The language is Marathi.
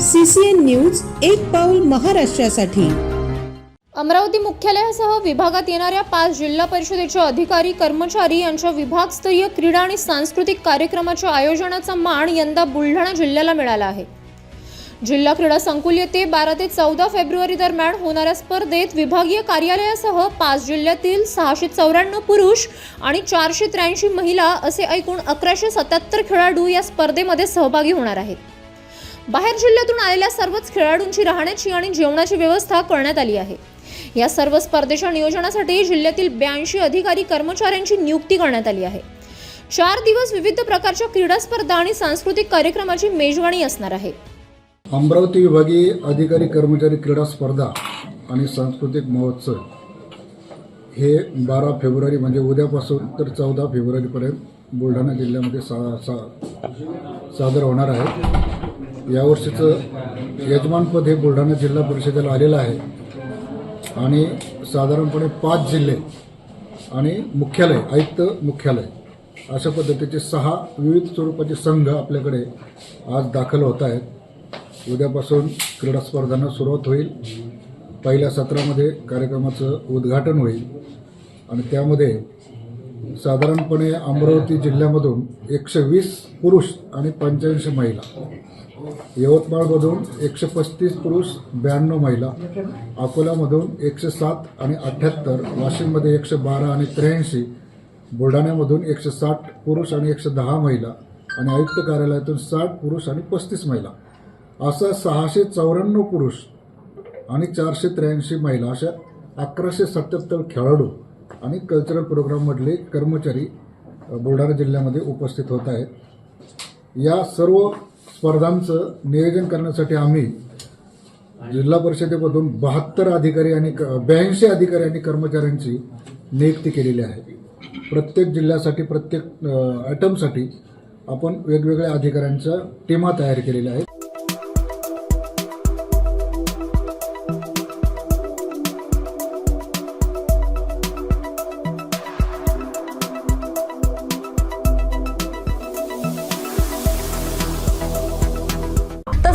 सीसीएन न्यूज एक पाऊल महाराष्ट्रासाठी. अमरावती मुख्यालयासह विभागात येणाऱ्या पाच जिल्हा परिषदेच्या अधिकारी कर्मचारी यांच्या विभागस्तरीय क्रीडा आणि सांस्कृतिक कार्यक्रमाच्या आयोजनाचा मान यंदा बुलढाणा जिल्ह्याला मिळाला आहे. जिल्हा क्रीडा संकुल येथे बारा ते चौदा फेब्रुवारी दरम्यान होणाऱ्या स्पर्धेत विभागीय कार्यालयासह पाच जिल्ह्यातील सहाशे चौऱ्याण्णव पुरुष आणि चारशे त्र्याऐंशी महिला असे एकूण अकराशे सत्याहत्तर खेळाडू या स्पर्धेमध्ये सहभागी होणार आहेत. बाहेर जिल्ह्यातून आलेल्या सर्वच खेळाडूंची राहण्याची आणि जेवणाची व्यवस्था करण्यात आली आहे. या सर्व स्पर्धेच्या नियोजनासाठी जिल्ह्यातील ब्याऐंशी अधिकारी कर्मचाऱ्यांची नियुक्ती करण्यात आली आहे. चार दिवस विविध प्रकारच्या क्रीडा स्पर्धा आणि सांस्कृतिक कार्यक्रमाची मेजवानी असणार आहे. अमरावती विभागीय अधिकारी कर्मचारी क्रीडा स्पर्धा आणि सांस्कृतिक महोत्सव हे बारा फेब्रुवारी म्हणजे उद्यापासून तर चौदा फेब्रुवारीपर्यंत बुलढाणा जिल्ह्यामध्ये सा सा सादर होणार आहे. यावर्षीचं यजमानपद हे बुलढाणा जिल्हा परिषदेला आलेलं आहे. आणि साधारणपणे पाच जिल्हे आणि मुख्यालय आयुक्त मुख्यालय अशा पद्धतीचे सहा विविध स्वरूपाचे संघ आपल्याकडे आज दाखल होत आहेत. उद्यापासून क्रीडा स्पर्धांना सुरुवात होईल. पहिल्या सत्रामध्ये कार्यक्रमाचं उद्घाटन होईल. आणि त्यामध्ये साधारणपणे अमरावती जिल्ह्यामधून एकशे वीस पुरुष आणि पंच्याऐंशी महिला. यवतमाळमधून एकशे पस्तीस पुरुष ब्याण्णव महिला. अकोल्यामधून एकशे सात आणि अठ्ठ्याहत्तर वाशिममध्ये एकशे बारा आणि त्र्याऐंशी बुलढाण्यामधून एकशे साठ पुरुष आणि एकशे दहा महिला आणि आयुक्त कार्यालयातून साठ पुरुष आणि पस्तीस महिला. असं सहाशे चौऱ्याण्णव पुरुष आणि चारशे त्र्याऐंशी महिला अशा अकराशे सत्याहत्तर खेळाडू आणि कल्चरल प्रोग्राममधले कर्मचारी बुलढाणा जिल्ह्यामध्ये उपस्थित होत आहेत. या सर्व स्पर्धांचं नियोजन करण्यासाठी आम्ही जिल्हा परिषदेमधून बहात्तर अधिकारी आणि ब्याऐंशी अधिकारी आणि कर्मचाऱ्यांची नियुक्ती केलेली आहे. प्रत्येक जिल्ह्यासाठी प्रत्येक आयटमसाठी आपण वेगवेगळ्या अधिकाऱ्यांच्या टीमा तयार केलेल्या आहेत.